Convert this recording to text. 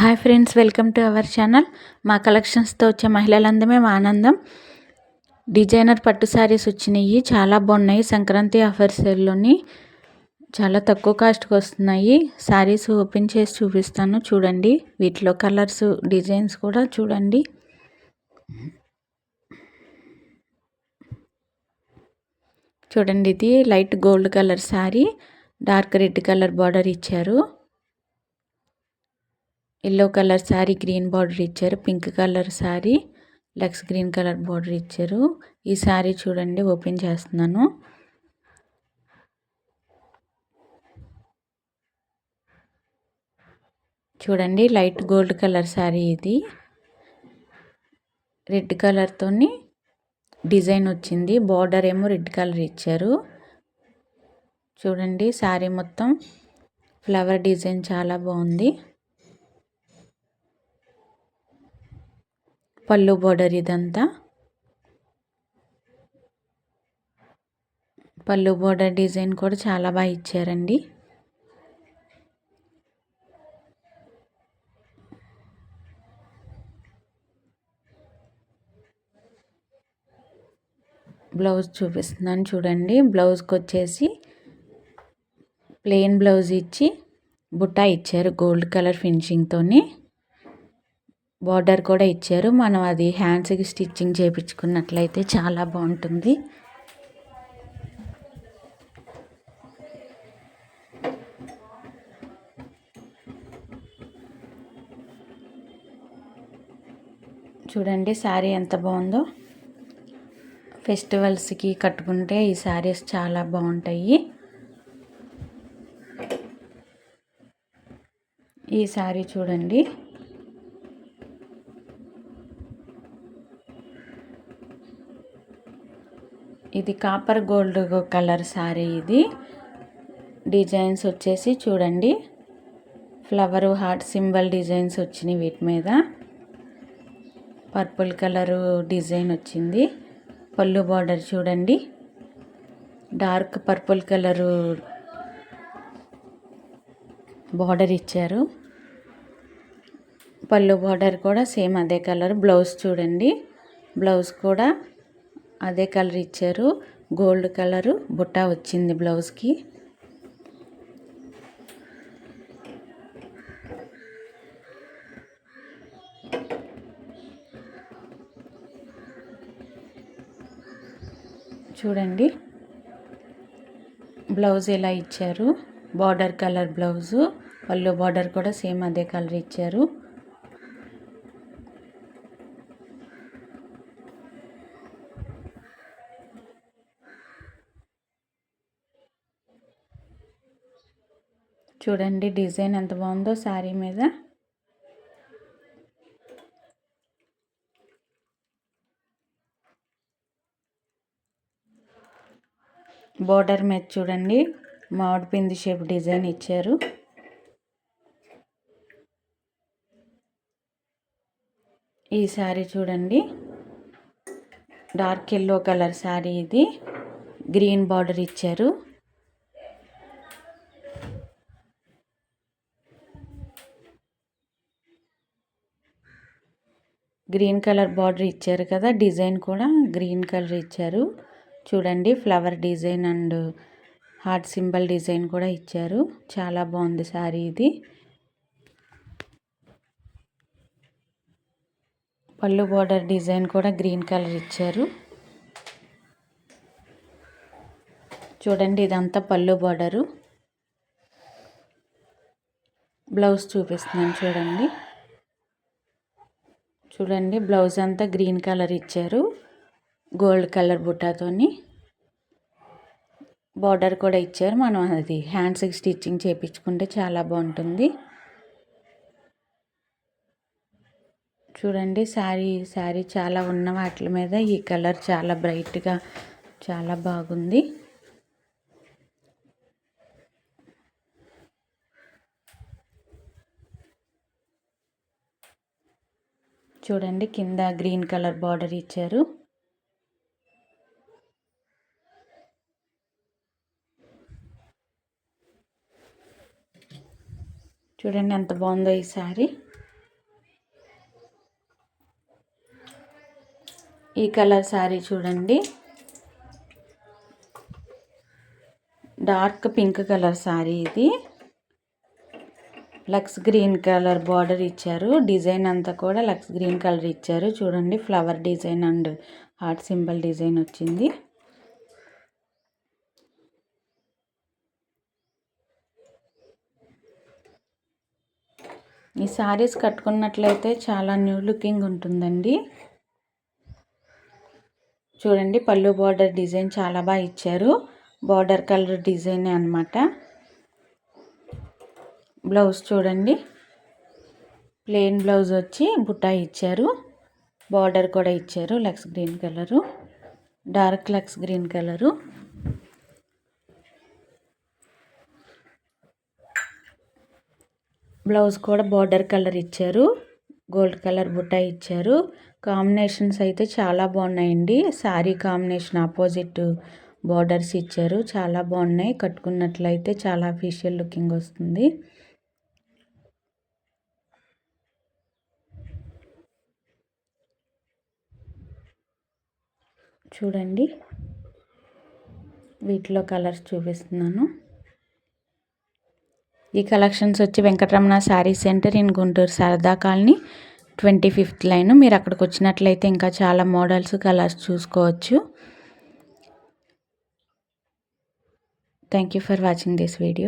Hi friends welcome to our channel. మా కలెక్షన్స్తో వచ్చే మహిళలందమే మా ఆనందం. డిజైనర్ పట్టు శారీస్ వచ్చినాయి చాలా బాగున్నాయి. సంక్రాంతి ఆఫర్ సేల్లోని చాలా తక్కువ కాస్ట్కి వస్తున్నాయి. శారీస్ ఓపెన్ చేసి చూపిస్తాను చూడండి. వీటిలో కలర్స్ డిజైన్స్ కూడా చూడండి. చూడండి ఇది light gold colour saree dark red colour border ఇచ్చారు. Yellow colour saree green border ఇచ్చారు. Pink colour saree lux green colour border ఇచ్చారు. ఈ శారీ చూడండి ఓపెన్ చేస్తున్నాను. చూడండి లైట్ గోల్డ్ కలర్ శారీ ఇది. రెడ్ కలర్తో డిజైన్ వచ్చింది. బార్డర్ ఏమో రెడ్ కలర్ ఇచ్చారు. చూడండి శారీ మొత్తం ఫ్లవర్ డిజైన్ చాలా బాగుంది. పళ్ళు బోర్డర్ ఇదంతా. పళ్ళు బోర్డర్ డిజైన్ కూడా చాలా బాగా ఇచ్చారండి. బ్లౌజ్ చూపిస్తున్నాను చూడండి. బ్లౌజ్కి వచ్చేసి ప్లెయిన్ బ్లౌజ్ ఇచ్చి బుట్టా ఇచ్చారు గోల్డ్ కలర్ ఫినిషింగ్తోని బార్డర్ కూడా ఇచ్చారు. మనం అది హ్యాండ్స్కి స్టిచ్చింగ్ చేయించుకున్నట్లయితే చాలా బాగుంటుంది. చూడండి శారీ ఎంత బాగుందో. ఫెస్టివల్స్కి కట్టుకుంటే ఈ శారీస్ చాలా బాగుంటాయి. ఈ శారీ చూడండి. ఇది కాపర్ గోల్డ్ కలర్ శారీ ఇది. డిజైన్స్ వచ్చేసి చూడండి. ఫ్లవర్ హార్ట్ సింబల్ డిజైన్స్ వచ్చినాయి వీటి మీద. పర్పుల్ కలరు డిజైన్ వచ్చింది. పళ్ళు బార్డర్ చూడండి. డార్క్ పర్పుల్ కలరు బార్డర్ ఇచ్చారు. పళ్ళు బార్డర్ కూడా సేమ్ అదే కలర్. బ్లౌజ్ చూడండి. బ్లౌజ్ కూడా అదే కలర్ ఇచ్చారు. Gold colour. బుట్ట వచ్చింది బ్లౌజ్కి చూడండి. బ్లౌజ్ ఎలా ఇచ్చారు? Border colour blouse. పళ్ళు బార్డర్ కూడా సేమ్ అదే కలర్ ఇచ్చారు. చూడండి డిజైన్ ఎంత బాగుందో శారీ మీద. బోర్డర్ మీద చూడండి మామిడి పిండి షేప్ డిజైన్ ఇచ్చారు. ఈ శారీ చూడండి డార్క్ ఎల్లో కలర్ శారీ ఇది. గ్రీన్ బార్డర్ ఇచ్చారు. గ్రీన్ కలర్ బార్డర్ ఇచ్చారు కదా డిజైన్ కూడా గ్రీన్ కలర్ ఇచ్చారు. చూడండి flower design and heart symbol design కూడా ఇచ్చారు. చాలా బాగుంది శారీ ఇది. పళ్ళు బార్డర్ డిజైన్ కూడా గ్రీన్ కలర్ ఇచ్చారు. చూడండి ఇదంతా పళ్ళు బార్డరు. బ్లౌజ్ చూపిస్తున్నాను చూడండి. చూడండి బ్లౌజ్ అంతా గ్రీన్ కలర్ ఇచ్చారు. గోల్డ్ కలర్ బుట్టాతోని బార్డర్ కూడా ఇచ్చారు. మనం అది హ్యాండ్స్కి స్టిచ్చింగ్ చేయించుకుంటే చాలా బాగుంటుంది. చూడండి శారీ శారీ చాలా ఉన్న వాటి మీద ఈ కలర్ చాలా బ్రైట్గా చాలా బాగుంది. చూడండి కింద గ్రీన్ కలర్ బార్డర్ ఇచ్చారు. చూడండి ఎంత బాగుందో ఈ సారీ ఈ కలర్ శారీ చూడండి. డార్క్ పింక్ కలర్ శారీ ఇది. లక్స్ గ్రీన్ కలర్ బార్డర్ ఇచ్చారు. డిజైన్ అంతా కూడా లక్స్ గ్రీన్ కలర్ ఇచ్చారు. చూడండి flower design and heart symbol design వచ్చింది. ఈ శారీస్ కట్టుకున్నట్లయితే చాలా న్యూ లుకింగ్ ఉంటుందండి. చూడండి పళ్ళు బార్డర్ డిజైన్ చాలా బాగా ఇచ్చారు. బార్డర్ కలర్ డిజైన్ అనమాట బ్లౌజ్ చూడండి. ప్లెయిన్ బ్లౌజ్ వచ్చి బుట్టా ఇచ్చారు. బార్డర్ కూడా ఇచ్చారు. Lux green colour. Dark lux green colour. Blouse కూడా బార్డర్ కలర్ ఇచ్చారు. గోల్డ్ కలర్ బుట్ట ఇచ్చారు. కాంబినేషన్స్ అయితే చాలా బాగున్నాయండి. శారీ కాంబినేషన్ ఆపోజిట్ బార్డర్స్ ఇచ్చారు. చాలా బాగున్నాయి. కట్టుకున్నట్లయితే చాలా అఫీషియల్ లుకింగ్ వస్తుంది. చూడండి. వీటిలో కలర్స్ చూపిస్తున్నాను. ఈ కలెక్షన్స్ వచ్చి Venkataramana saree centre in Guntur Sharada colony twenty fifth line. మీరు అక్కడికి వచ్చినట్లయితే ఇంకా చాలా మోడల్స్ కలర్స్ చూసుకోవచ్చు. Thank you for watching this video.